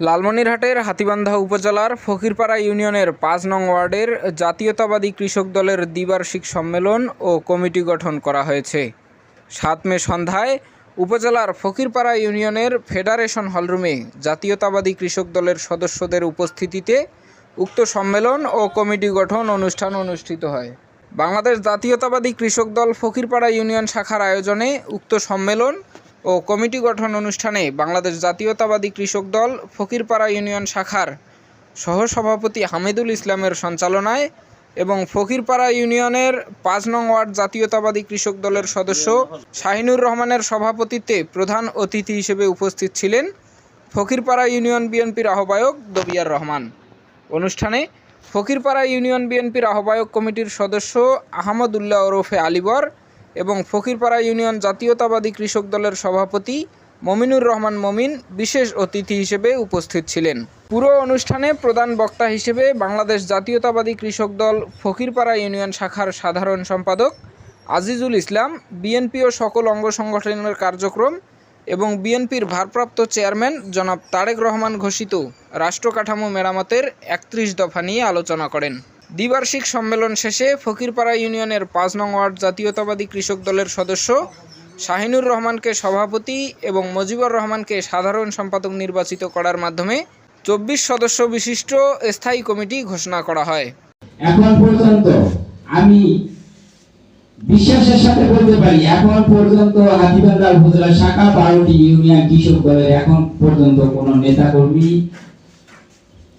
লালমনিরহাটের হাতীবান্ধা উপজেলার ফকিরপাড়া ইউনিয়নের পাঁচ নং ওয়ার্ডের জাতীয়তাবাদী কৃষক দলের দ্বিবার্ষিক সম্মেলন ও কমিটি গঠন করা হয়েছে। সাত মে সন্ধ্যায় উপজেলার ফকিরপাড়া ইউনিয়নের ফেডারেশন হলরুমে জাতীয়তাবাদী কৃষক দলের সদস্যদের উপস্থিতিতে উক্ত সম্মেলন ও কমিটি গঠন অনুষ্ঠান অনুষ্ঠিত হয়। বাংলাদেশ জাতীয়তাবাদী কৃষক দল ফকিরপাড়া ইউনিয়ন শাখার আয়োজনে উক্ত সম্মেলন ও কমিটি গঠন অনুষ্ঠানে বাংলাদেশ জাতীয়তাবাদী কৃষক দল, ফকিরপাড়া ইউনিয়ন শাখার সহসভাপতি হামিদুল ইসলামের সঞ্চালনায় এবং ফকিরপাড়া ইউনিয়নের পাঁচ নং ওয়ার্ড জাতীয়তাবাদী কৃষক দলের সদস্য শাহিনুর রহমানের সভাপতিত্বে প্রধান অতিথি হিসেবে উপস্থিত ছিলেন ফকিরপাড়া ইউনিয়ন বিএনপির আহ্বায়ক দবিয়ার রহমান। অনুষ্ঠানে ফকিরপাড়া ইউনিয়ন বিএনপির আহ্বায়ক কমিটির সদস্য আহমদুল্লাহ ওরফে আলিবর এবং ফকিরপাড়া ইউনিয়ন জাতীয়তাবাদী কৃষক দলের সভাপতি মমিনুর রহমান মমিন বিশেষ অতিথি হিসেবে উপস্থিত ছিলেন। পুরো অনুষ্ঠানে প্রধান বক্তা হিসেবে বাংলাদেশ জাতীয়তাবাদী কৃষক দল ফকিরপাড়া ইউনিয়ন শাখার সাধারণ সম্পাদক আজিজুল ইসলাম, বিএনপি ও সকল অঙ্গ সংগঠনের কার্যক্রম এবং বিএনপির ভারপ্রাপ্ত চেয়ারম্যান জনাব তারেক রহমান ঘোষিত রাষ্ট্র কাঠামো মেরামতের একত্রিশ দফা নিয়ে আলোচনা করেন। দ্বিবার্ষিক সম্মেলন শেষে ফকিরপাড়া ইউনিয়নের পাঁচ নং ওয়ার্ড জাতীয়তাবাদী কৃষক দলের সদস্য শাহিনুর রহমানকে সভাপতি এবং মজিবুর রহমানকে সাধারণ সম্পাদক নির্বাচিত করার মাধ্যমে চব্বিশ সদস্য বিশিষ্ট স্থায়ী কমিটি ঘোষণা করা হয়। এখন পর্যন্ত আমি বিশ্বাসের সাথে বলতে পারি, এখন পর্যন্ত হাতিবান্ধা উপজেলা শাখা বারোটি ইউনিয়ন কৃষক দলের এখন পর্যন্ত কোন নেতা কর্মী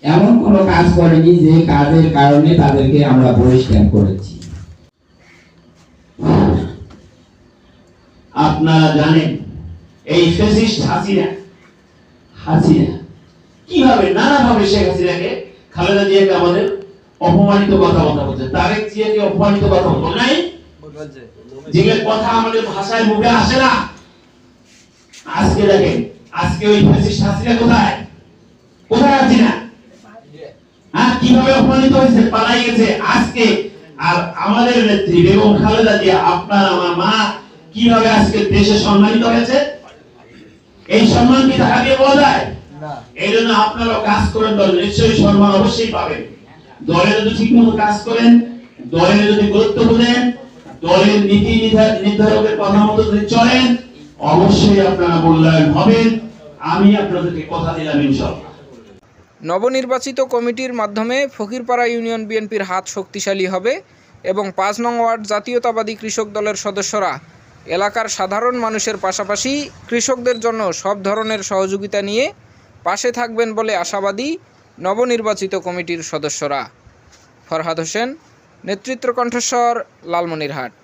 এমন কোন কাজ করেনি যে কাজের কারণে তাদেরকে আমরা বহিষ্কার করেছি। আপনারা জানেন, এই ফেসিস্ট হাসিনা হাসিনা, কীভাবে, নানাভাবে শেখ হাসিনাকে খালেদা জিয়াকে আমাদের অপমানিত কথা বলতে বলছে, তারেক জিয়াকে অপমানিত কথা বলতো নাই? যেগুলো কথা আমাদের ভাষায় মুখে আসে না। আজকে দেখেন, আজকে ওই ফেসিস্ট হাসিনা কোথায়? কোথায় হাসিনা কীভাবে অপমানিত হয়েছে পালাই গেছে। আজকে আর আমাদের নেত্রী বেগম খালেদা জিয়া আপনার আমার মা কীভাবে আজকে দেশে সম্মানিত হয়েছে? এই সম্মান কি দিয়ে পাওয়া যায়? এই জন্য কাজ করেন দল নিশ্চয়ই সম্মান অবশ্যই পাবেন। দলে যদি ঠিক মতো কাজ করেন দলে যদি গুরুত্ব দেন দলের নীতি নির্ধা- নির্ধারকের কথা মতো যদি চলেন অবশ্যই আপনারা মূল্যায়ন হবেন। আমি আপনাদেরকে কথা দিলাম ইনশাআল্লাহ। নবনির্বাচিত কমিটির মাধ্যমে ফকিরপাড়া ইউনিয়ন বিএনপির হাত শক্তিশালী হবে এবং পাঁচ নং ওয়ার্ড জাতীয়তাবাদী কৃষক দলের সদস্যরা এলাকার সাধারণ মানুষের পাশাপাশি কৃষকদের জন্য সব ধরনের সহযোগিতা নিয়ে পাশে থাকবেন বলে আশাবাদী নবনির্বাচিত কমিটির সদস্যরা। ফরহাদ হোসেন, নেতৃত্ব কণ্ঠস্বর, লালমনিরহাট।